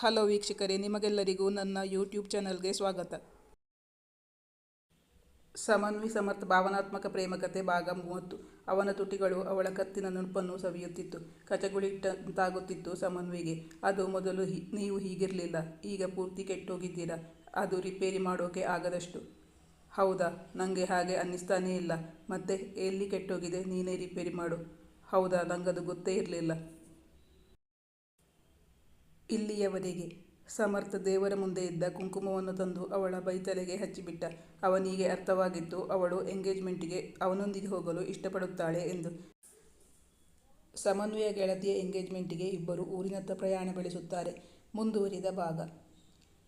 Hello ವೀಕ್ಷಕರೇ, ನಿಮಗೆಲ್ಲರಿಗೂ ನನ್ನ ಯೂಟ್ಯೂಬ್ ಚಾನಲ್ಗೆ ಸ್ವಾಗತ. ಸಮನ್ವಿ ಸಮರ್ಥ ಭಾವನಾತ್ಮಕ ಪ್ರೇಮಕತೆ ಭಾಗ ಮೂವತ್ತು. ಅವನ ತುಟಿಗಳು ಅವಳ ಕತ್ತಿನ ನುಣುಪನ್ನು ಸವಿಯುತ್ತಿತ್ತು, ಕಚಗುಳಿಟ್ಟಂತಾಗುತ್ತಿತ್ತು ಸಮನ್ವಿಗೆ ಅದು ಮೊದಲು ನೀವು ಹೀಗಿರಲಿಲ್ಲ, ಈಗ ಪೂರ್ತಿ ಕೆಟ್ಟೋಗಿದ್ದೀರಾ, ಅದು ರಿಪೇರಿ ಮಾಡೋಕೆ ಆಗದಷ್ಟು. ಹೌದಾ ನನಗೆ ಹಾಗೆ ಅನ್ನಿಸ್ತಾನೇ ಇಲ್ಲ, ಮತ್ತೆ ಎಲ್ಲಿ ಕೆಟ್ಟೋಗಿದೆ ನೀನೇ ರಿಪೇರಿ ಮಾಡು. ಹೌದಾ, ನಂಗದು ಗೊತ್ತೇ ಇರಲಿಲ್ಲ. ಇಲ್ಲಿಯವರೆಗೆ ಸಮರ್ಥ ದೇವರ ಮುಂದೆ ಇದ್ದ ಕುಂಕುಮವನ್ನು ತಂದು ಅವಳ ಬೈತಲೆಗೆ ಹಚ್ಚಿಬಿಟ್ಟ. ಅವನಿಗೆ ಅರ್ಥವಾಗಿತ್ತು ಅವಳು ಎಂಗೇಜ್ಮೆಂಟಿಗೆ ಅವನೊಂದಿಗೆ ಹೋಗಲು ಇಷ್ಟಪಡುತ್ತಾಳೆ ಎಂದು. ಸಮನ್ವಯ ಗೆಳತಿಯ ಎಂಗೇಜ್ಮೆಂಟಿಗೆ ಇಬ್ಬರು ಊರಿನತ್ತ ಪ್ರಯಾಣ ಬೆಳೆಸುತ್ತಾರೆ. ಮುಂದುವರಿದ ಭಾಗ.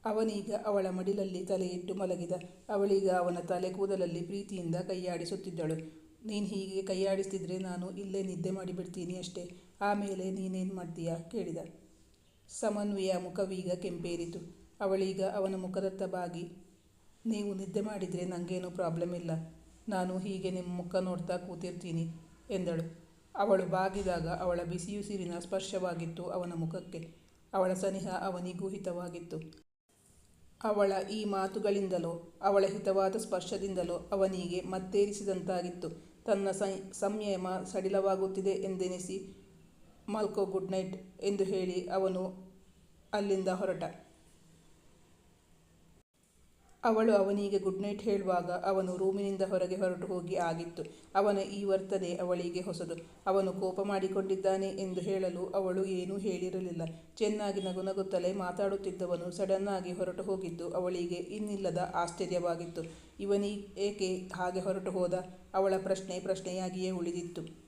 ಅವನೀಗ ಅವಳ ಮಡಿಲಲ್ಲಿ ತಲೆಯಿಟ್ಟು ಮಲಗಿದ. ಅವಳೀಗ ಅವನ ತಲೆ ಕೂದಲಲ್ಲಿ ಪ್ರೀತಿಯಿಂದ ಕೈಯಾಡಿಸುತ್ತಿದ್ದಳು. ನೀನು ಹೀಗೆ ಕೈಯಾಡಿಸ್ತಿದ್ರೆ ನಾನು ಇಲ್ಲೇ ನಿದ್ದೆ ಮಾಡಿಬಿಡ್ತೀನಿ ಅಷ್ಟೇ. ಆಮೇಲೆ ನೀನೇನು ಮಾಡ್ತೀಯಾ? ಕೇಳಿದ. ಸಮನ್ವಿಯ ಮುಖವೀಗ ಕೆಂಪೇರಿತು. ಅವಳೀಗ ಅವನ ಮುಖದತ್ತ ಬಾಗಿ, ನೀವು ನಿದ್ದೆ ಮಾಡಿದರೆ ನನಗೇನು ಪ್ರಾಬ್ಲಮ್ ಇಲ್ಲ. ನಾನು ಹೀಗೆ ನಿಮ್ಮ ಮುಖ ನೋಡ್ತಾ ಕೂತಿರ್ತೀನಿ, ಎಂದಳು. ಅವಳು ಬಾಗಿದಾಗ ಅವಳ ಬಿಸಿಯುಸಿರಿನ ಸ್ಪರ್ಶವಾಗಿತ್ತು ಅವನ ಮುಖಕ್ಕೆ. ಅವಳ ಸನಿಹ ಅವನಿಗೂ ಹಿತವಾಗಿತ್ತು. ಅವಳ ಈ ಮಾತುಗಳಿಂದಲೋ, ಅವಳ ಹಿತವಾದ ಸ್ಪರ್ಶದಿಂದಲೋ ಅವನಿಗೆ ಮತ್ತೇರಿಸಿದಂತಾಗಿತ್ತು. ತನ್ನ ಸಂಯಮ ಸಡಿಲವಾಗುತ್ತಿದೆ ಎಂದೆನಿಸಿ, ಮಲ್ಕೋ, ಗುಡ್ ನೈಟ್, ಎಂದು ಹೇಳಿ ಅವನು ಅಲ್ಲಿಂದ ಹೊರಟ. ಅವಳು ಅವನಿಗೆ ಗುಡ್ ನೈಟ್ ಹೇಳುವಾಗ ಅವನು ರೂಮಿನಿಂದ ಹೊರಗೆ ಹೊರಟು ಹೋಗಿ ಆಗಿತ್ತು. ಅವನ ಈ ವರ್ತನೆ ಅವಳಿಗೆ ಹೊಸದು. ಅವನು ಕೋಪ ಮಾಡಿಕೊಂಡಿದ್ದಾನೆ ಎಂದು ಹೇಳಲು ಅವಳು ಏನೂ ಹೇಳಿರಲಿಲ್ಲ. ಚೆನ್ನಾಗಿ ನಗುನಗುತ್ತಲೇ ಮಾತಾಡುತ್ತಿದ್ದವನು ಸಡನ್ನಾಗಿ ಹೊರಟು ಹೋಗಿದ್ದು ಅವಳಿಗೆ ಇನ್ನಿಲ್ಲದ ಆಶ್ಚರ್ಯವಾಗಿತ್ತು. ಇವನಿ, ಏಕೆ ಹಾಗೆ ಹೊರಟು ಹೋದ? ಅವಳ ಪ್ರಶ್ನೆ ಪ್ರಶ್ನೆಯಾಗಿಯೇ ಉಳಿದಿತ್ತು.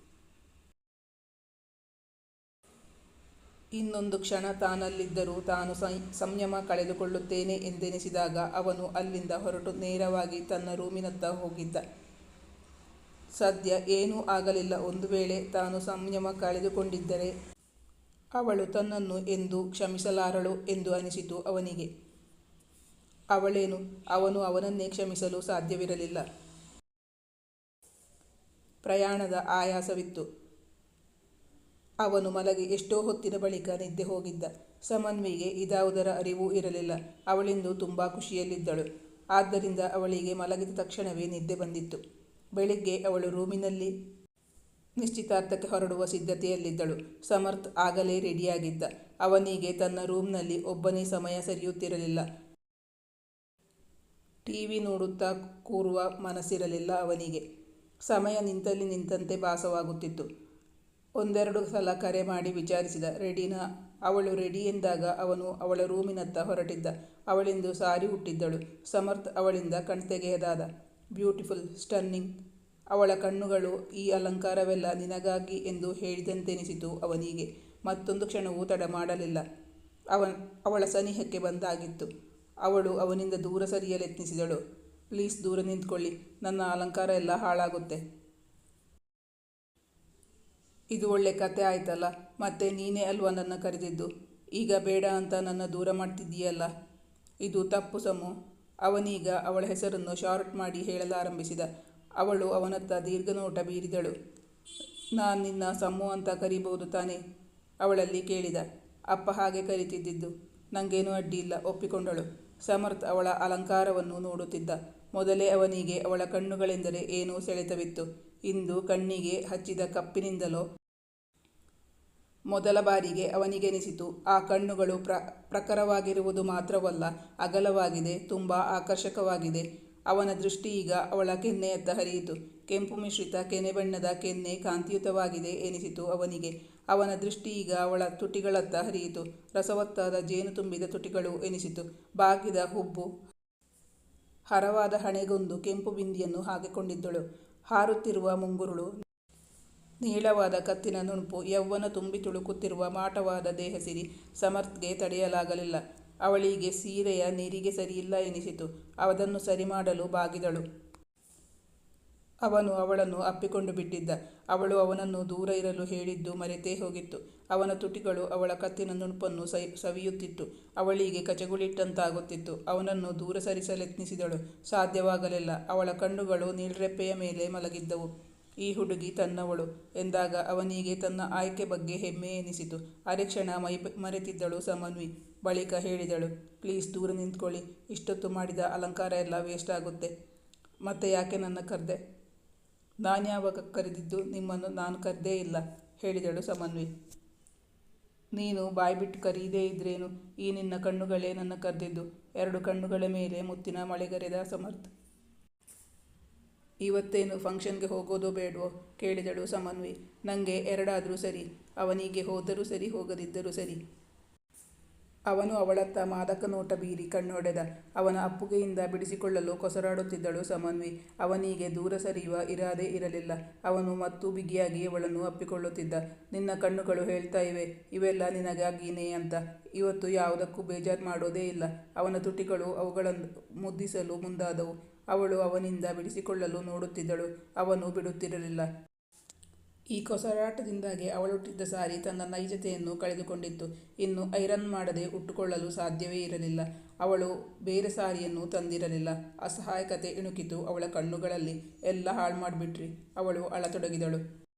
ಇನ್ನೊಂದು ಕ್ಷಣ ತಾನಲ್ಲಿದ್ದರೂ ತಾನು ಸಂಯಮ ಕಳೆದುಕೊಳ್ಳುತ್ತೇನೆ ಎಂದೆನಿಸಿದಾಗ ಅವನು ಅಲ್ಲಿಂದ ಹೊರಟು ನೇರವಾಗಿ ತನ್ನ ರೂಮಿನತ್ತ ಹೋಗಿದ್ದ. ಸದ್ಯ ಏನೂ ಆಗಲಿಲ್ಲ. ಒಂದು ವೇಳೆ ತಾನು ಸಂಯಮ ಕಳೆದುಕೊಂಡಿದ್ದರೆ ಅವಳು ತನ್ನನ್ನು ಎಂದು ಕ್ಷಮಿಸಲಾರಳು ಎಂದು ಅನಿಸಿತು ಅವನಿಗೆ. ಅವಳೇನು? ಅವನು ಅವನನ್ನೇ ಕ್ಷಮಿಸಲು ಸಾಧ್ಯವಿರಲಿಲ್ಲ. ಪ್ರಯಾಣದ ಆಯಾಸವಿತ್ತು. ಅವನು ಮಲಗಿ ಎಷ್ಟೋ ಹೊತ್ತಿನ ಬಳಿಕ ನಿದ್ದೆ ಹೋಗಿದ್ದ. ಸಮನ್ವಿಗೆ ಇದಾವುದರ ಅರಿವೂ ಇರಲಿಲ್ಲ. ಅವಳಿಂದು ತುಂಬ ಖುಷಿಯಲ್ಲಿದ್ದಳು. ಆದ್ದರಿಂದ ಅವಳಿಗೆ ಮಲಗಿದ ತಕ್ಷಣವೇ ನಿದ್ದೆ ಬಂದಿತ್ತು. ಬೆಳಿಗ್ಗೆ ಅವಳು ರೂಮಿನಲ್ಲಿ ನಿಶ್ಚಿತಾರ್ಥಕ್ಕೆ ಹೊರಡುವ ಸಿದ್ಧತೆಯಲ್ಲಿದ್ದಳು. ಸಮರ್ಥ್ ಆಗಲೇ ರೆಡಿಯಾಗಿದ್ದ. ಅವನಿಗೆ ತನ್ನ ರೂಮ್ನಲ್ಲಿ ಒಬ್ಬನೇ ಸಮಯ ಸರಿಯುತ್ತಿರಲಿಲ್ಲ. ಟಿವಿ ನೋಡುತ್ತಾ ಕೂರುವ ಮನಸ್ಸಿರಲಿಲ್ಲ ಅವನಿಗೆ. ಸಮಯ ನಿಂತಲ್ಲಿ ನಿಂತಂತೆ ಭಾಸವಾಗುತ್ತಿತ್ತು. ಒಂದೆರಡು ಸಲ ಕರೆ ಮಾಡಿ ವಿಚಾರಿಸಿದ ರೆಡಿನಾ, ಅವಳು ರೆಡಿ ಎಂದಾಗ ಅವನು ಅವಳ ರೂಮಿನತ್ತ ಹೊರಟಿದ್ದ. ಅವಳಿಂದು ಸಾರಿ ಹುಟ್ಟಿದ್ದಳು. ಸಮರ್ಥ್ ಅವಳಿಂದ ಕಣ್ತೆಗೆಯದಾದ ಬ್ಯೂಟಿಫುಲ್, ಸ್ಟನ್ನಿಂಗ್. ಅವಳ ಕಣ್ಣುಗಳು ಈ ಅಲಂಕಾರವೆಲ್ಲ ನಿನಗಾಗಿ ಎಂದು ಹೇಳಿದಂತೆನಿಸಿತು ಅವನಿಗೆ. ಮತ್ತೊಂದು ಕ್ಷಣವೂ ತಡ ಮಾಡಲಿಲ್ಲ. ಅವನ್, ಅವಳ ಸನಿಹಕ್ಕೆ ಬಂದಾಗಿತ್ತು. ಅವಳು ಅವನಿಂದ ದೂರ ಸರಿಯಲೆತ್ನಿಸಿದಳು. ಪ್ಲೀಸ್ ದೂರ ನಿಂತ್ಕೊಳ್ಳಿ. ನನ್ನ ಅಲಂಕಾರ ಎಲ್ಲ ಹಾಳಾಗುತ್ತೆ. ಇದು ಒಳ್ಳೆ ಕತೆ ಆಯ್ತಲ್ಲ, ಮತ್ತೆ ನೀನೇ ಅಲ್ವಾ ನನ್ನ ಕರೆದಿದ್ದು? ಈಗ ಬೇಡ ಅಂತ ನನ್ನ ದೂರ ಮಾಡ್ತಿದ್ದೀಯಲ್ಲ? ಇದು ತಪ್ಪು ಸಮು. ಅವನೀಗ ಅವಳ ಹೆಸರನ್ನು ಶಾರ್ಟ್ ಮಾಡಿ ಹೇಳಲಾರಂಭಿಸಿದ. ಅವಳು ಅವನತ್ತ ದೀರ್ಘನೋಟ ಬೀರಿದಳು. ನಾನು ನಿನ್ನ ಸಮು ಅಂತ ಕರಿಬಹುದು ತಾನೇ? ಅವಳಲ್ಲಿ ಕೇಳಿದ. ಅಪ್ಪ ಹಾಗೆ ಕರಿತಿದ್ದಿದ್ದು. ನನಗೇನೂ ಇಲ್ಲ, ಒಪ್ಪಿಕೊಂಡಳು. ಸಮರ್ಥ್ ಅವಳ ಅಲಂಕಾರವನ್ನು ನೋಡುತ್ತಿದ್ದ. ಮೊದಲೇ ಅವನಿಗೆ ಅವಳ ಕಣ್ಣುಗಳೆಂದರೆ ಏನೂ ಸೆಳೆತವಿತ್ತು. ಇಂದು ಕಣ್ಣಿಗೆ ಹಚ್ಚಿದ ಕಪ್ಪಿನಿಂದಲೋ ಮೊದಲ ಬಾರಿಗೆ ಅವನಿಗೆನಿಸಿತು. ಆ ಕಣ್ಣುಗಳು ಪ್ರ, ಪ್ರಖರವಾಗಿರುವುದು ಮಾತ್ರವಲ್ಲ, ಅಗಲವಾಗಿದೆ, ತುಂಬ ಆಕರ್ಷಕವಾಗಿದೆ. ಅವನ ದೃಷ್ಟಿ ಈಗ ಅವಳ ಕೆನ್ನೆಯತ್ತ ಹರಿಯಿತು. ಕೆಂಪು ಮಿಶ್ರಿತ, ಕೆನೆ ಬಣ್ಣದ ಕೆನ್ನೆ ಕಾಂತಿಯುತವಾಗಿದೆ ಎನಿಸಿತು ಅವನಿಗೆ. ಅವನ ದೃಷ್ಟಿ ಈಗ ಅವಳ ತುಟಿಗಳತ್ತ ಹರಿಯಿತು. ರಸವತ್ತಾದ ಜೇನು ತುಂಬಿದ ತುಟಿಗಳು ಎನಿಸಿತು. ಬಾಗಿದ ಹುಬ್ಬು, ಹರವಾದ ಹಣೆಗೊಂದು ಕೆಂಪು ಬಿಂದಿಯನ್ನು ಹಾಕಿಕೊಂಡಿದ್ದಳು. ಹಾರುತ್ತಿರುವ ಮುಂಗುರುಳು ನೀಳವಾದ ಕತ್ತಿನ ನುಣುಪು ಯೌವನ ತುಂಬಿ ತುಳುಕುತ್ತಿರುವ ಮಾಟವಾದ ದೇಹಸಿರಿ ಸಮರ್ಥ್ಗೆ ತಡೆಯಲಾಗಲಿಲ್ಲ. ಅವಳಿಗೆ ಸೀರೆಯ ನೀರಿಗೆ ಸರಿಯಿಲ್ಲ ಎನಿಸಿತು. ಅದನ್ನು ಸರಿ ಮಾಡಲು ಬಾಗಿದಳು. ಅವನು ಅವಳನ್ನು ಅಪ್ಪಿಕೊಂಡು ಬಿಟ್ಟಿದ್ದ. ಅವಳು ಅವನನ್ನು ದೂರ ಇರಲು ಹೇಳಿದ್ದು ಮರೆತೇ ಹೋಗಿತ್ತು. ಅವನ ತುಟಿಗಳು ಅವಳ ಕತ್ತಿನ ನುಣುಪನ್ನು ಸೈ, ಸವಿಯುತ್ತಿತ್ತು. ಅವಳಿಗೆ ಕಚಗುಳಿಟ್ಟಂತಾಗುತ್ತಿತ್ತು. ಅವನನ್ನು ದೂರ ಸರಿಸಲೆತ್ನಿಸಿದಳು. ಸಾಧ್ಯವಾಗಲಿಲ್ಲ. ಅವಳ ಕಣ್ಣುಗಳು ನೀಳ್ರೆಪ್ಪೆಯ ಮೇಲೆ ಮಲಗಿದ್ದವು. ಈ ಹುಡುಗಿ ತನ್ನವಳು ಎಂದಾಗ ಅವನಿಗೆ ತನ್ನ ಆಯ್ಕೆ ಬಗ್ಗೆ ಹೆಮ್ಮೆ ಎನಿಸಿತು. ಅರೆಕ್ಷಣ ಮೈ ಮರೆತಿದ್ದಳು ಸಮನ್ವಿ. ಬಳಿಕ ಹೇಳಿದಳು, ಪ್ಲೀಸ್ ದೂರ ನಿಂತ್ಕೊಳ್ಳಿ. ಇಷ್ಟೊತ್ತು ಮಾಡಿದ ಅಲಂಕಾರ ಎಲ್ಲ ವೇಸ್ಟ್ ಆಗುತ್ತೆ. ಮತ್ತೆ ಯಾಕೆ ನನ್ನ ಕರೆದೆ? ನಾನ್ಯಾವಾಗ ಕರೆದಿದ್ದು ನಿಮ್ಮನ್ನು ನಾನು ಕರೆದೇ ಇಲ್ಲ, ಹೇಳಿದಳು ಸಮನ್ವಿ. ನೀನು ಬಾಯ್ಬಿಟ್ಟು ಕರೀದೇ ಇದ್ರೇನು? ಈ ನಿನ್ನ ಕಣ್ಣುಗಳೇ ನನ್ನ ಕರೆದಿದ್ದು. ಎರಡು ಕಣ್ಣುಗಳ ಮೇಲೆ ಮುತ್ತಿನ ಮಳೆಗರೆದ ಸಮರ್ಥ. ಇವತ್ತೇನು ಫಂಕ್ಷನ್ಗೆ ಹೋಗೋದೋ ಬೇಡವೋ? ಕೇಳಿದಳು ಸಮನ್ವಿ ನನಗೆ ಎರಡಾದರೂ ಸರಿ. ಅವನಿಗೆ ಹೋದರೂ ಸರಿ, ಹೋಗದಿದ್ದರೂ ಸರಿ. ಅವನು ಅವಳತ್ತ ಮಾದಕ ನೋಟ ಬೀರಿ ಕಣ್ಣೊಡೆದ. ಅವನ ಅಪ್ಪುಗೆಯಿಂದ ಬಿಡಿಸಿಕೊಳ್ಳಲು ಕೊಸರಾಡುತ್ತಿದ್ದಳು ಸಮನ್ವಿ ಅವನಿಗೆ ದೂರ ಸರಿಯುವ ಇರಾದೆ ಇರಲಿಲ್ಲ. ಅವನು ಮತ್ತು ಬಿಗಿಯಾಗಿ ಅವಳನ್ನು ಅಪ್ಪಿಕೊಳ್ಳುತ್ತಿದ್ದ. ನಿನ್ನ ಕಣ್ಣುಗಳು ಹೇಳ್ತಾ ಇವೆ. ಇವೆಲ್ಲ ನಿನಗಾಗಿನೇ ಅಂತ. ಇವತ್ತು ಯಾವುದಕ್ಕೂ ಬೇಜಾರು ಮಾಡೋದೇ ಇಲ್ಲ. ಅವನ ತುಟಿಗಳು ಅವುಗಳನ್ನು ಮುದ್ದಿಸಲು ಮುಂದಾದವು. ಅವಳು ಅವನಿಂದ ಬಿಡಿಸಿಕೊಳ್ಳಲು ನೋಡುತ್ತಿದ್ದಳು, ಅವನು ಬಿಡುತ್ತಿರಲಿಲ್ಲ. ಈ ಕೊಸರಾಟದಿಂದಾಗಿ ಅವಳುಟ್ಟಿದ್ದ ಸಾರಿ ತನ್ನ ನೈಜತೆಯನ್ನು ಕಳೆದುಕೊಂಡಿತ್ತು. ಇನ್ನು ಐರನ್ ಮಾಡದೆ ಉಟ್ಟುಕೊಳ್ಳಲು ಸಾಧ್ಯವೇ ಇರಲಿಲ್ಲ. ಅವಳು ಬೇರೆ ಸಾರಿಯನ್ನು ತಂದಿರಲಿಲ್ಲ. ಅಸಹಾಯಕತೆ ಇಣುಕಿತು ಅವಳ ಕಣ್ಣುಗಳಲ್ಲಿ. ಎಲ್ಲ ಹಾಳು ಮಾಡಿಬಿಟ್ರಿ ಅವಳು ಅಳತೊಡಗಿದಳು.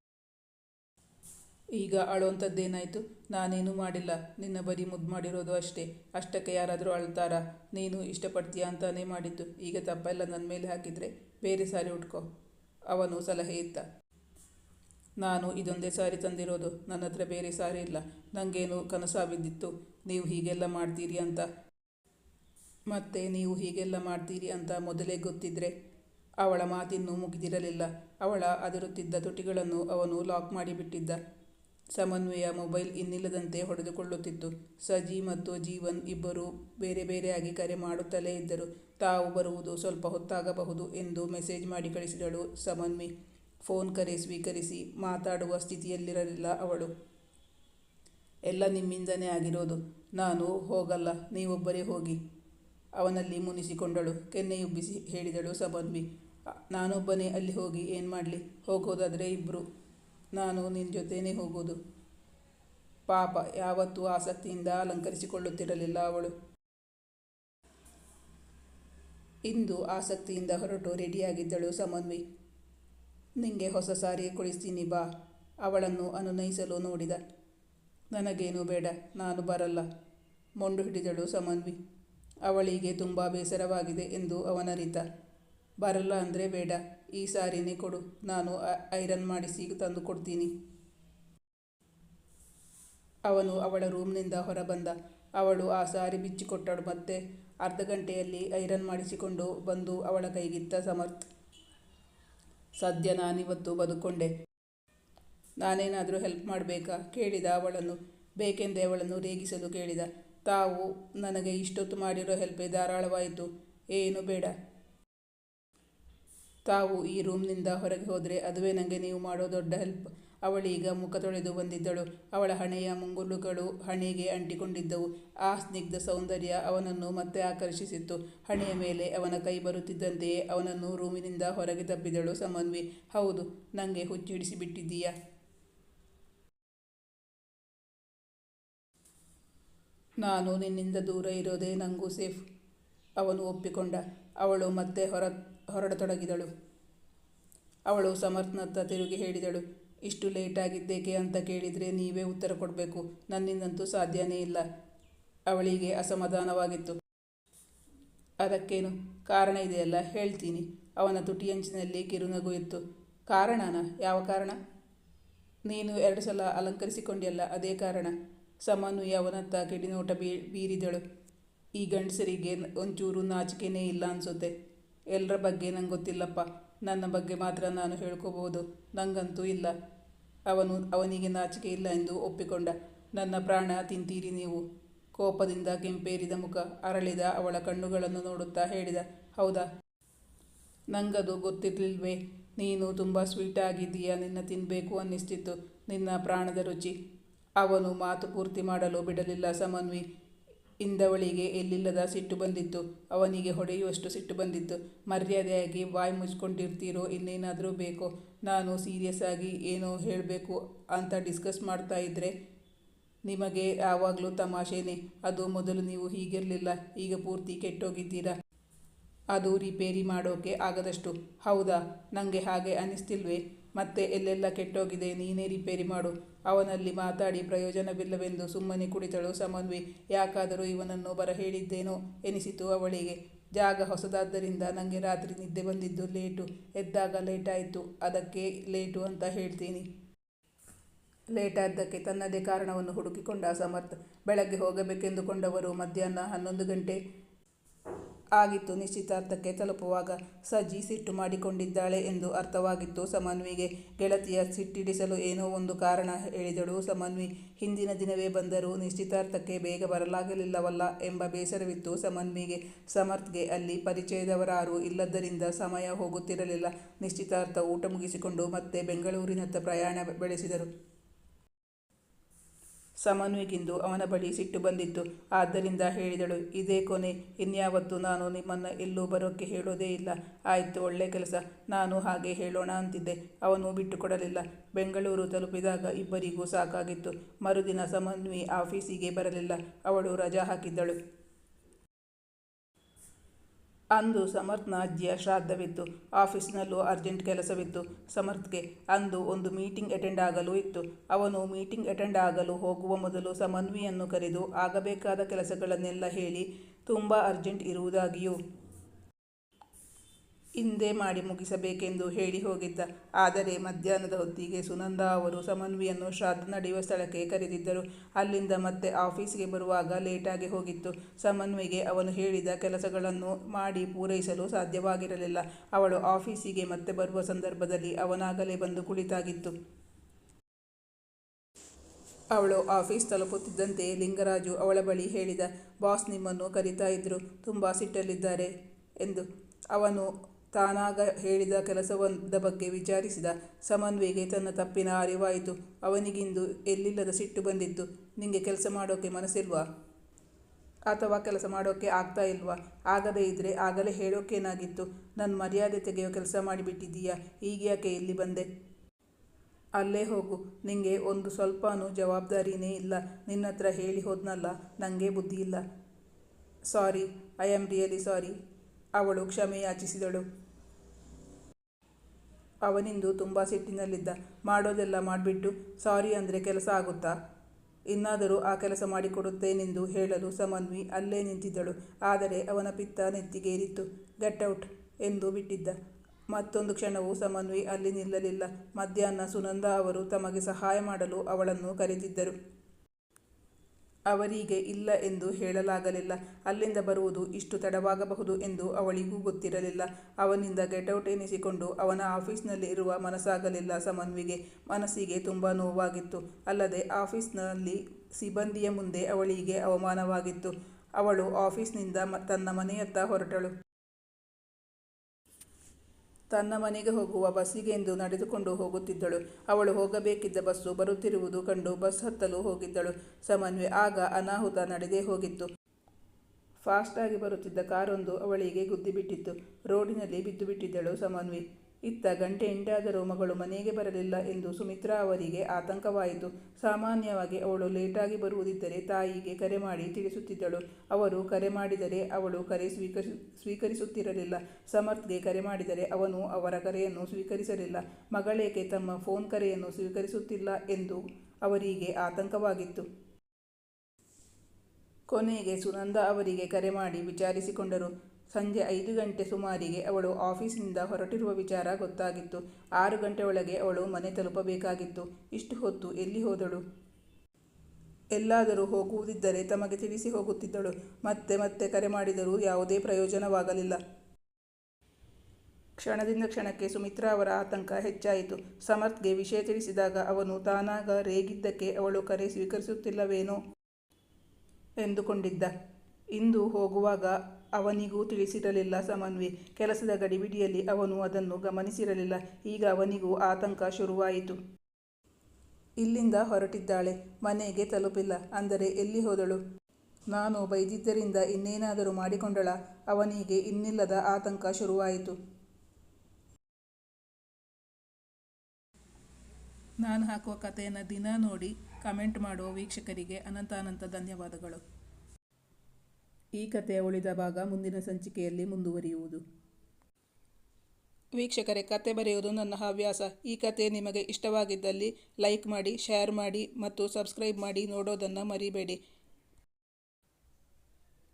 ಈಗ ಅಳುವಂಥದ್ದೇನಾಯಿತು? ನಾನೇನು ಮಾಡಿಲ್ಲ. ನಿನ್ನ ಬರಿ ಮುದ್ದು ಮಾಡಿರೋದು ಅಷ್ಟೇ. ಅಷ್ಟಕ್ಕೆ ಯಾರಾದರೂ ಅಳ್ತಾರಾ? ನೀನು ಇಷ್ಟಪಡ್ತೀಯಾ ಅಂತಾನೇ ಮಾಡಿದ್ದು. ಈಗ ತಪ್ಪೆಲ್ಲ ನನ್ನ ಮೇಲೆ ಹಾಕಿದರೆ ಬೇರೆ ಸಾರಿ ಉಟ್ಕೋ. ಅವನು ಸಲಹೆ ಇತ್ತ. ನಾನು ಇದೊಂದೇ ಸಾರಿ ತಂದಿರೋದು. ನನ್ನ ಹತ್ರ ಬೇರೆ ಸಾರಿ ಇಲ್ಲ. ನನಗೇನು ಕನಸಾಗಿದ್ದಿತ್ತು ನೀವು ಹೀಗೆಲ್ಲ ಮಾಡ್ತೀರಿ ಅಂತ. ಮತ್ತೆ ನೀವು ಹೀಗೆಲ್ಲ ಮಾಡ್ತೀರಿ ಅಂತ ಮೊದಲೇ ಗೊತ್ತಿದ್ರೆ ಅವಳ ಮಾತಿನ್ನೂ ಮುಗಿದಿರಲಿಲ್ಲ. ಅವಳ ಅದಿರುತ್ತಿದ್ದ ತುಟಿಗಳನ್ನು ಅವನು ಲಾಕ್ ಮಾಡಿಬಿಟ್ಟಿದ್ದ. ಸಮನ್ವಯ ಮೊಬೈಲ್ ಇನ್ನಿಲ್ಲದಂತೆ ಹೊಡೆದುಕೊಳ್ಳುತ್ತಿತ್ತು. ಸಜಿ ಮತ್ತು ಜೀವನ್ ಇಬ್ಬರು ಬೇರೆ ಬೇರೆಯಾಗಿ ಕರೆ ಮಾಡುತ್ತಲೇ ಇದ್ದರು. ತಾವು ಬರುವುದು ಸ್ವಲ್ಪ ಹೊತ್ತಾಗಬಹುದು ಎಂದು ಮೆಸೇಜ್ ಮಾಡಿ ಕಳಿಸಿದಳು ಸಮನ್ವಿ ಫೋನ್ ಕರೆ ಸ್ವೀಕರಿಸಿ ಮಾತಾಡುವ ಸ್ಥಿತಿಯಲ್ಲಿರಲಿಲ್ಲ ಅವಳು. ಎಲ್ಲ ನಿಮ್ಮಿಂದನೇ ಆಗಿರೋದು. ನಾನು ಹೋಗಲ್ಲ, ನೀವೊಬ್ಬರೇ ಹೋಗಿ. ಅವನಲ್ಲಿ ಮುನಿಸಿಕೊಂಡಳು. ಕೆನ್ನೆಯುಬ್ಬಿಸಿ ಹೇಳಿದಳು ಸಮನ್ವಿ ನಾನೊಬ್ಬನೇ ಅಲ್ಲಿ ಹೋಗಿ ಏನು ಮಾಡಲಿ? ಹೋಗೋದಾದರೆ ಇಬ್ಬರು ನಾನು ನಿನ್ನ ಜೊತೆನೇ ಹೋಗೋದು. ಪಾಪ, ಯಾವತ್ತೂ ಆಸಕ್ತಿಯಿಂದ ಅಲಂಕರಿಸಿಕೊಳ್ಳುತ್ತಿರಲಿಲ್ಲ ಅವಳು. ಇಂದು ಆಸಕ್ತಿಯಿಂದ ಹೊರಟು ರೆಡಿಯಾಗಿದ್ದಳು ಸಮನ್ವಿ ನಿಂಗೆ ಹೊಸ ಸಾರಿ ಕೊಡಿಸ್ತೀನಿ ಬಾ, ಅವಳನ್ನು ಅನುನಯಿಸಲು ನೋಡಿದ. ನನಗೇನು ಬೇಡ, ನಾನು ಬರಲ್ಲ, ಮೊಂಡು ಹಿಡಿದಳು ಸಮನ್ವಿ ಅವಳಿಗೆ ತುಂಬ ಬೇಸರವಾಗಿದೆ ಎಂದು ಅವನರಿತ. ಬರಲ್ಲ ಅಂದರೆ ಬೇಡ. ಈ ಸಾರಿನೇ ಕೊಡು. ನಾನು ಐರನ್ ಮಾಡಿಸಿ ತಂದು ಕೊಡ್ತೀನಿ. ಅವನು ಅವಳ ರೂಮ್ನಿಂದ ಹೊರಬಂದ. ಅವಳು ಆ ಸಾರಿ ಬಿಚ್ಚಿಕೊಟ್ಟಳು ಮತ್ತೆ ಅರ್ಧ ಗಂಟೆಯಲ್ಲಿ ಐರನ್ ಮಾಡಿಸಿಕೊಂಡು ಬಂದು ಅವಳ ಕೈಗಿತ್ತ ಸಮರ್ಥ್. ಸದ್ಯ ನಾನಿವತ್ತು ಬದುಕೊಂಡೆ. ನಾನೇನಾದರೂ ಹೆಲ್ಪ್ ಮಾಡಬೇಕಾ? ಕೇಳಿದ ಅವಳನ್ನು. ಬೇಕೆಂದೇ ಅವಳನ್ನು ರೇಗಿಸಲು ಕೇಳಿದ. ತಾವು ನನಗೆ ಇಷ್ಟೊತ್ತು ಮಾಡಿರೋ ಹೆಲ್ಪೇ ಧಾರಾಳವಾಯಿತು. ಏನು ಬೇಡ. ತಾವು ಈ ರೂಮ್ನಿಂದ ಹೊರಗೆ ಹೋದರೆ ಅದುವೇ ನನಗೆ ನೀವು ಮಾಡೋ ದೊಡ್ಡ ಹೆಲ್ಪ್. ಅವಳೀಗ ಮುಖ ತೊಳೆದು ಬಂದಿದ್ದಳು. ಅವಳ ಹಣೆಯ ಮುಂಗುರುಗಳು ಹಣೆಗೆ ಅಂಟಿಕೊಂಡಿದ್ದವು. ಆ ಸ್ನಿಗ್ಧ ಸೌಂದರ್ಯ ಅವನನ್ನು ಮತ್ತೆ ಆಕರ್ಷಿಸಿತ್ತು. ಹಣೆಯ ಮೇಲೆ ಅವನ ಕೈ ಬರುತ್ತಿದ್ದಂತೆಯೇ ಅವನನ್ನು ರೂಮಿನಿಂದ ಹೊರಗೆ ತಬ್ಬಿದಳು ಸಮನ್ವಿ. ಹೌದು ನನಗೆ ಹುಚ್ಚಿಡಿಸಿಬಿಟ್ಟಿದ್ದೀಯಾ ನಾನು ನಿನ್ನಿಂದ ದೂರ ಇರೋದೇ ನನಗೂ ಸೇಫ್. ಅವನು ಒಪ್ಪಿಕೊಂಡ. ಅವಳು ಮತ್ತೆ ಹೊರ ಹೊರಡತೊಡಗಿದಳು. ಅವಳು ಸಮರ್ಥನತ್ತ ತಿರುಗಿ ಹೇಳಿದಳು, ಇಷ್ಟು ಲೇಟಾಗಿದ್ದೇಕೆ ಅಂತ ಕೇಳಿದರೆ ನೀವೇ ಉತ್ತರ ಕೊಡಬೇಕು, ನನ್ನಿಂದಂತೂ ಸಾಧ್ಯನೇ ಇಲ್ಲ. ಅವಳಿಗೆ ಅಸಮಾಧಾನವಾಗಿತ್ತು. ಅದಕ್ಕೇನು? ಕಾರಣ ಇದೆಯಲ್ಲ, ಹೇಳ್ತೀನಿ. ಅವನ ತುಟಿಯಂಚಿನಲ್ಲಿ ಕಿರುನಗು ಇತ್ತು ಕಾರಣನ? ಯಾವ ಕಾರಣ? ನೀನು ಎರಡು ಸಲ ಅಲಂಕರಿಸಿಕೊಂಡಿಯಲ್ಲ, ಅದೇ ಕಾರಣ. ಸಮನು ಅವನತ್ತ ಕಿಡಿನೋಟ ಬೀ, ಬೀರಿದಳು. ಈ ಗಂಡಸರಿಗೆ ಒಂಚೂರು ನಾಚಿಕೆನೇ ಇಲ್ಲ ಅನಿಸುತ್ತೆ. ಎಲ್ಲರ ಬಗ್ಗೆ ನಂಗೆ ಗೊತ್ತಿಲ್ಲಪ್ಪ. ನನ್ನ ಬಗ್ಗೆ ಮಾತ್ರ ನಾನು ಹೇಳ್ಕೋಬೋದು. ನಂಗಂತೂ ಇಲ್ಲ. ಅವನು ಅವನಿಗೆ ನಾಚಿಕೆ ಇಲ್ಲ ಎಂದು ಒಪ್ಪಿಕೊಂಡ. ನನ್ನ ಪ್ರಾಣ ತಿಂತೀರಿ ನೀವು. ಕೋಪದಿಂದ ಕೆಂಪೇರಿದ ಮುಖ ಅರಳಿದ ಅವಳ ಕಣ್ಣುಗಳನ್ನು ನೋಡುತ್ತಾ ಹೇಳಿದ, ಹೌದಾ? ನಂಗದು ಗೊತ್ತಿರಲಿಲ್ವೇ? ನೀನು ತುಂಬ ಸ್ವೀಟ್ ಆಗಿದ್ದೀಯ? ನಿನ್ನ ತಿನ್ನಬೇಕು ಅನ್ನಿಸ್ತಿತ್ತು ನಿನ್ನ ಪ್ರಾಣದ ರುಚಿ. ಅವನು ಮಾತು ಪೂರ್ತಿ ಮಾಡಲು ಬಿಡಲಿಲ್ಲ ಸಮನ್ವಿ. ಇಂದವಳಿಗೆ ಎಲ್ಲಿಲ್ಲದ ಸಿಟ್ಟು ಬಂದಿತ್ತು. ಅವನಿಗೆ ಹೊಡೆಯುವಷ್ಟು ಸಿಟ್ಟು ಬಂದಿತ್ತು. ಮರ್ಯಾದೆಯಾಗಿ ಬಾಯಿ ಮುಚ್ಕೊಂಡಿರ್ತೀರೋ ಇನ್ನೇನಾದರೂ ಬೇಕೋ? ನಾನು ಸೀರಿಯಸ್ ಆಗಿ ಏನೋ ಹೇಳಬೇಕು ಅಂತ ಡಿಸ್ಕಸ್ ಮಾಡ್ತಾ ಇದ್ದರೆ ನಿಮಗೆ ಯಾವಾಗಲೂ ತಮಾಷೆನೇ. ಅದು ಮೊದಲು ನೀವು ಹೀಗಿರಲಿಲ್ಲ. ಈಗ ಪೂರ್ತಿ ಕೆಟ್ಟೋಗಿದ್ದೀರಾ? ಅದು ರಿಪೇರಿ ಮಾಡೋಕೆ ಆಗದಷ್ಟು. ಹೌದಾ? ನನಗೆ ಹಾಗೆ ಅನ್ನಿಸ್ತಿಲ್ವೇ ಮತ್ತೆ ಎಲ್ಲೆಲ್ಲ ಕೆಟ್ಟೋಗಿದೆ, ನೀನೇ ರಿಪೇರಿ ಮಾಡು. ಅವನಲ್ಲಿ ಮಾತಾಡಿ ಪ್ರಯೋಜನವಿಲ್ಲವೆಂದು ಸುಮ್ಮನೆ ಕುಳಿತಳು ಸಮನ್ವಿ ಯಾಕಾದರೂ ಇವನನ್ನು ಬರ ಹೇಳಿದ್ದೇನೋ ಎನಿಸಿತು ಅವಳಿಗೆ. ಜಾಗ ಹೊಸದಾದ್ದರಿಂದ ನನಗೆ ರಾತ್ರಿ ನಿದ್ದೆ ಬಂದಿದ್ದು ಲೇಟು. ಎದ್ದಾಗ ಲೇಟಾಯಿತು. ಅದಕ್ಕೆ ಲೇಟು ಅಂತ ಹೇಳ್ತೀನಿ. ಲೇಟಾದ್ದಕ್ಕೆ ತನ್ನದೇ ಕಾರಣವನ್ನು ಹುಡುಕಿಕೊಂಡ ಸಮರ್ಥ. ಬೆಳಗ್ಗೆ ಹೋಗಬೇಕೆಂದುಕೊಂಡವರು ಮಧ್ಯಾಹ್ನ ಹನ್ನೊಂದು ಗಂಟೆ. ಆಗಿತ್ತು. ನಿಶ್ಚಿತಾರ್ಥಕ್ಕೆ ತಲುಪುವಾಗ ಸಜ್ಜಿ ಸಿಟ್ಟು ಮಾಡಿಕೊಂಡಿದ್ದಾಳೆ ಎಂದು ಅರ್ಥವಾಗಿತ್ತು. ಸಮನ್ವಿಗೆ ಗೆಳತಿಯ ಸಿಟ್ಟಿಡಿಸಲು ಏನೋ ಒಂದು ಕಾರಣ ಹೇಳಿದಳು. ಸಮನ್ವಿ, ಹಿಂದಿನ ದಿನವೇ ಬಂದರೂ ನಿಶ್ಚಿತಾರ್ಥಕ್ಕೆ ಬೇಗ ಬರಲಾಗಲಿಲ್ಲವಲ್ಲ ಎಂಬ ಬೇಸರವಿತ್ತು. ಸಮನ್ವಿಗೆ ಸಮರ್ಥ್ಗೆ ಅಲ್ಲಿ ಪರಿಚಯದವರಾರು ಇಲ್ಲದ್ದರಿಂದ ಸಮಯ ಹೋಗುತ್ತಿರಲಿಲ್ಲ. ನಿಶ್ಚಿತಾರ್ಥ ಊಟ ಮುಗಿಸಿಕೊಂಡು ಮತ್ತೆ ಬೆಂಗಳೂರಿನತ್ತ ಪ್ರಯಾಣ ಬೆಳೆಸಿದರು. ಸಮನ್ವಿಗಿಂದು ಅವನ ಬಳಿ ಸಿಟ್ಟು ಬಂದಿತ್ತು. ಆದ್ದರಿಂದ ಹೇಳಿದಳು, ಇದೇ ಕೊನೆ. ಇನ್ಯಾವತ್ತು ನಾನು ನಿಮ್ಮನ್ನು ಎಲ್ಲೂ ಬರೋಕ್ಕೆ ಹೇಳೋದೇ ಇಲ್ಲ. ಆಯಿತು, ಒಳ್ಳೆ ಕೆಲಸ. ನಾನು ಹಾಗೆ ಹೇಳೋಣ ಅಂತಿದ್ದೆ. ಅವನು ಬಿಟ್ಟುಕೊಡಲಿಲ್ಲ. ಬೆಂಗಳೂರು ತಲುಪಿದಾಗ ಇಬ್ಬರಿಗೂ ಸಾಕಾಗಿತ್ತು. ಮರುದಿನ ಸಮನ್ವಿ ಆಫೀಸಿಗೆ ಬರಲಿಲ್ಲ. ಅವಳು ರಜಾ ಹಾಕಿದ್ದಳು. ಅಂದು ಸಮರ್ಥ್ನ ಅಜ್ಜಿಯ ಶ್ರಾದ್ದವಿತ್ತು. ಆಫೀಸ್ನಲ್ಲೂ ಅರ್ಜೆಂಟ್ ಕೆಲಸವಿತ್ತು. ಸಮರ್ಥ್ಗೆ ಅಂದು ಒಂದು ಮೀಟಿಂಗ್ ಅಟೆಂಡ್ ಆಗಲು ಇತ್ತು. ಅವನು ಮೀಟಿಂಗ್ ಅಟೆಂಡ್ ಆಗಲು ಹೋಗುವ ಮೊದಲು ಸಮನ್ವಿಯನ್ನು ಕರೆದು ಆಗಬೇಕಾದ ಕೆಲಸಗಳನ್ನೆಲ್ಲ ಹೇಳಿ, ತುಂಬ ಅರ್ಜೆಂಟ್ ಇರುವುದಾಗಿಯೂ ಇಂದೇ ಮಾಡಿ ಮುಗಿಸಬೇಕೆಂದು ಹೇಳಿ ಹೋಗಿದ್ದ. ಆದರೆ ಮಧ್ಯಾಹ್ನದ ಹೊತ್ತಿಗೆ ಸುನಂದ ಅವರು ಸಮನ್ವಿಯನ್ನು ಶ್ರಾದ್ದ ನಡೆಯುವ ಸ್ಥಳಕ್ಕೆ ಕರೆದಿದ್ದರು. ಅಲ್ಲಿಂದ ಮತ್ತೆ ಆಫೀಸ್ಗೆ ಬರುವಾಗ ಲೇಟಾಗಿ ಹೋಗಿತ್ತು. ಸಮನ್ವಿಗೆ ಅವನು ಹೇಳಿದ ಕೆಲಸಗಳನ್ನು ಮಾಡಿ ಪೂರೈಸಲು ಸಾಧ್ಯವಾಗಿರಲಿಲ್ಲ. ಅವಳು ಆಫೀಸಿಗೆ ಮತ್ತೆ ಬರುವ ಸಂದರ್ಭದಲ್ಲಿ ಅವನಾಗಲೇ ಬಂದು ಕುಳಿತಾಗಿತ್ತು. ಅವಳು ಆಫೀಸ್ ತಲುಪುತ್ತಿದ್ದಂತೆ ಲಿಂಗರಾಜು ಅವಳ ಬಳಿ ಹೇಳಿದ, ಬಾಸ್ ನಿಮ್ಮನ್ನು ಕರೀತಾ ಇದ್ರು. ತುಂಬ ಸಿಟ್ಟಲ್ಲಿದ್ದಾರೆ ಎಂದು. ಅವನು ತಾನಾಗ ಹೇಳಿದ ಕೆಲಸವೊಂದ ಬಗ್ಗೆ ವಿಚಾರಿಸಿದ ಸಮನ್ವಿಗೆ ತನ್ನ ತಪ್ಪಿನ ಅರಿವಾಯಿತು. ಅವನಿಗಿಂದು ಎಲ್ಲಿಲ್ಲದ ಸಿಟ್ಟು ಬಂದಿತ್ತು. ನಿಂಗೆ ಕೆಲಸ ಮಾಡೋಕ್ಕೆ ಮನಸ್ಸಿಲ್ವಾ? ಅಥವಾ ಕೆಲಸ ಮಾಡೋಕ್ಕೆ ಆಗ್ತಾ ಇಲ್ವಾ? ಆಗದೇ ಇದ್ದರೆ ಆಗಲೇ ಹೇಳೋಕ್ಕೇನಾಗಿತ್ತು ನನ್ನ ಮರ್ಯಾದೆ ತೆಗೆಯೋ ಕೆಲಸ ಮಾಡಿಬಿಟ್ಟಿದ್ದೀಯಾ? ಈಗ ಯಾಕೆ ಇಲ್ಲಿ ಬಂದೆ? ಅಲ್ಲೇ ಹೋಗು. ನಿಂಗೆ ಒಂದು ಸ್ವಲ್ಪನೂ ಜವಾಬ್ದಾರಿನೇ ಇಲ್ಲ. ನಿನ್ನ ಹತ್ರ ಹೇಳಿ ಹೋದ್ನಲ್ಲ ನನಗೆ ಬುದ್ಧಿ ಇಲ್ಲ. Sorry, I am really sorry. ಅವಳು ಕ್ಷಮೆಯಾಚಿಸಿದಳು ಅವನಿಂದು ತುಂಬ ಸಿಟ್ಟಿನಲ್ಲಿದ್ದ, ಮಾಡೋದೆಲ್ಲ ಮಾಡಿಬಿಟ್ಟು, ಸಾರಿ ಅಂದರೆ ಕೆಲಸ ಆಗುತ್ತಾ? ಇನ್ನಾದರೂ ಆ ಕೆಲಸ ಮಾಡಿಕೊಡುತ್ತೇನೆಂದು ಹೇಳಲು ಸಮನ್ವಿ ಅಲ್ಲೇ ನಿಂತಿದ್ದಳು. ಆದರೆ ಅವನ ಪಿತ್ತ ನೆತ್ತಿಗೇರಿತ್ತು. ಔಟ್ ಎಂದು ಬಿಟ್ಟಿದ್ದ. ಮತ್ತೊಂದು ಕ್ಷಣವೂ ಸಮನ್ವಿ ಅಲ್ಲಿ ನಿಲ್ಲಲಿಲ್ಲ. ಮಧ್ಯಾಹ್ನ ಸುನಂದ ಅವರು ತಮಗೆ ಸಹಾಯ ಮಾಡಲು ಅವಳನ್ನು ಕರೆದಿದ್ದರು. ಅವರಿಗೆ ಇಲ್ಲ ಎಂದು ಹೇಳಲಾಗಲಿಲ್ಲ. ಅಲ್ಲಿಂದ ಬರುವುದು ಇಷ್ಟು ತಡವಾಗಬಹುದು ಎಂದು ಅವಳಿಗೂ ಗೊತ್ತಿರಲಿಲ್ಲ. ಅವನಿಂದ ಗೆಟೌಟ್ ಎನಿಸಿಕೊಂಡು ಅವನ ಆಫೀಸ್ನಲ್ಲಿ ಇರುವ ಮನಸ್ಸಾಗಲಿಲ್ಲ ಸಮನ್ವಿಗೆ. ಮನಸ್ಸಿಗೆ ತುಂಬ ನೋವಾಗಿತ್ತು. ಅಲ್ಲದೆ ಆಫೀಸ್ನಲ್ಲಿ ಸಿಬ್ಬಂದಿಯ ಮುಂದೆ ಅವಳಿಗೆ ಅವಮಾನವಾಗಿತ್ತು. ಅವಳು ಆಫೀಸ್ನಿಂದ ತನ್ನ ಮನೆಯತ್ತ ಹೊರಟಳು. ತನ್ನ ಮನೆಗೆ ಹೋಗುವ ಬಸ್ಸಿಗೆಂದು ನಡೆದುಕೊಂಡು ಹೋಗುತ್ತಿದ್ದಳು. ಅವಳು ಹೋಗಬೇಕಿದ್ದ ಬಸ್ಸು ಬರುತ್ತಿರುವುದು ಕಂಡು ಬಸ್ ಹತ್ತಲು ಹೋಗಿದ್ದಳು. ಸಮನ್ವೆ ಆಗ ಅನಾಹುತ ನಡೆದೇ ಹೋಗಿತ್ತು. ಫಾಸ್ಟಾಗಿ ಬರುತ್ತಿದ್ದ ಕಾರೊಂದು ಅವಳಿಗೆ ಗುದ್ದಿಬಿಟ್ಟಿತ್ತು ರೋಡಿನಲ್ಲಿ ಬಿದ್ದು ಬಿಟ್ಟಿದ್ದಳು ಸಮನ್ವಿ ಇತ್ತ ಗಂಟೆ ಎಂಟಾದರೂ ಮಗಳು ಮನೆಗೆ ಬರಲಿಲ್ಲ ಎಂದು ಸುಮಿತ್ರಾ ಅವರಿಗೆ ಆತಂಕವಾಯಿತು. ಸಾಮಾನ್ಯವಾಗಿ ಅವಳು ಲೇಟಾಗಿ ಬರುವುದಿದ್ದರೆ ತಾಯಿಗೆ ಕರೆ ಮಾಡಿ ತಿಳಿಸುತ್ತಿದ್ದಳು. ಅವರು ಕರೆ ಮಾಡಿದರೆ ಅವಳು ಕರೆ ಸ್ವೀಕರಿಸು, ಸ್ವೀಕರಿಸುತ್ತಿರಲಿಲ್ಲ. ಸಮರ್ಥ್ಗೆ ಕರೆ ಮಾಡಿದರೆ ಅವನು ಅವರ ಕರೆಯನ್ನು ಸ್ವೀಕರಿಸಲಿಲ್ಲ. ಮಗಳೇಕೆ ತಮ್ಮ ಫೋನ್ ಕರೆಯನ್ನು ಸ್ವೀಕರಿಸುತ್ತಿಲ್ಲ ಎಂದು ಅವರಿಗೆ ಆತಂಕವಾಗಿತ್ತು. ಕೊನೆಗೆ ಸುನಂದ ಅವರಿಗೆ ಕರೆ ಮಾಡಿ ವಿಚಾರಿಸಿಕೊಂಡರು. ಸಂಜೆ ಐದು ಗಂಟೆ ಸುಮಾರಿಗೆ ಅವಳು ಆಫೀಸಿನಿಂದ ಹೊರಟಿರುವ ವಿಚಾರ ಗೊತ್ತಾಗಿತ್ತು. ಆರು ಗಂಟೆ ಒಳಗೆ ಅವಳು ಮನೆ ತಲುಪಬೇಕಾಗಿತ್ತು. ಇಷ್ಟು ಹೊತ್ತು ಎಲ್ಲಿ ಹೋದಳು? ಎಲ್ಲಾದರೂ ಹೋಗುವುದಿದ್ದರೆ ತಮಗೆ ತಿಳಿಸಿ ಹೋಗುತ್ತಿದ್ದಳು. ಮತ್ತೆ ಮತ್ತೆ ಕರೆ ಮಾಡಿದರೂ ಯಾವುದೇ ಪ್ರಯೋಜನವಾಗಲಿಲ್ಲ. ಕ್ಷಣದಿಂದ ಕ್ಷಣಕ್ಕೆ ಸುಮಿತ್ರಾ ಅವರ ಆತಂಕ ಹೆಚ್ಚಾಯಿತು. ಸಮರ್ಥ್ಗೆ ವಿಷಯ ತಿಳಿಸಿದಾಗ ಅವನು ತಾನಾಗ ರೇಗಿದ್ದಕ್ಕೆ ಅವಳು ಕರೆ ಸ್ವೀಕರಿಸುತ್ತಿಲ್ಲವೇನೋ ಎಂದುಕೊಂಡಿದ್ದ. ಇಂದು ಹೋಗುವಾಗ ಅವನಿಗೂ ತಿಳಿಸಿರಲಿಲ್ಲ ಸಮನ್ವಿ. ಕೆಲಸದ ಗಡಿಬಿಡಿಯಲ್ಲಿ ಅವನು ಅದನ್ನು ಗಮನಿಸಿರಲಿಲ್ಲ. ಈಗ ಅವನಿಗೂ ಆತಂಕ ಶುರುವಾಯಿತು. ಇಲ್ಲಿಂದ ಹೊರಟಿದ್ದಾಳೆ. ಮನೆಗೆ ತಲುಪಿಲ್ಲ. ಅಂದರೆ ಎಲ್ಲಿ ಹೋದಳು? ನಾನು ಬೈದಿದ್ದರಿಂದ ಇನ್ನೇನಾದರೂ ಮಾಡಿಕೊಂಡಳ? ಅವನಿಗೆ ಇನ್ನಿಲ್ಲದ ಆತಂಕ ಶುರುವಾಯಿತು. ನಾನು ಹಾಕುವ ಕಥೆಯನ್ನು ದಿನ ನೋಡಿ ಕಮೆಂಟ್ ಮಾಡುವ ವೀಕ್ಷಕರಿಗೆ ಅನಂತ ಅನಂತ ಧನ್ಯವಾದಗಳು. ಈ ಕಥೆಯ ಉಳಿದ ಭಾಗ ಮುಂದಿನ ಸಂಚಿಕೆಯಲ್ಲಿ ಮುಂದುವರಿಯುವುದು. ವೀಕ್ಷಕರೇ ಕತೆ ಬರೆಯುವುದು ನನ್ನ ಹವ್ಯಾಸ. ಈ ಕತೆ ನಿಮಗೆ ಇಷ್ಟವಾಗಿದ್ದಲ್ಲಿ ಲೈಕ್ ಮಾಡಿ, ಶೇರ್ ಮಾಡಿ ಮತ್ತು ಸಬ್ಸ್ಕ್ರೈಬ್ ಮಾಡಿ ನೋಡೋದನ್ನು ಮರಿಬೇಡಿ.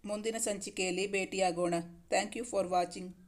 ಮುಂದಿನ ಸಂಚಿಕೆಯಲ್ಲಿ ಭೇಟಿಯಾಗೋಣ. Thank you for watching.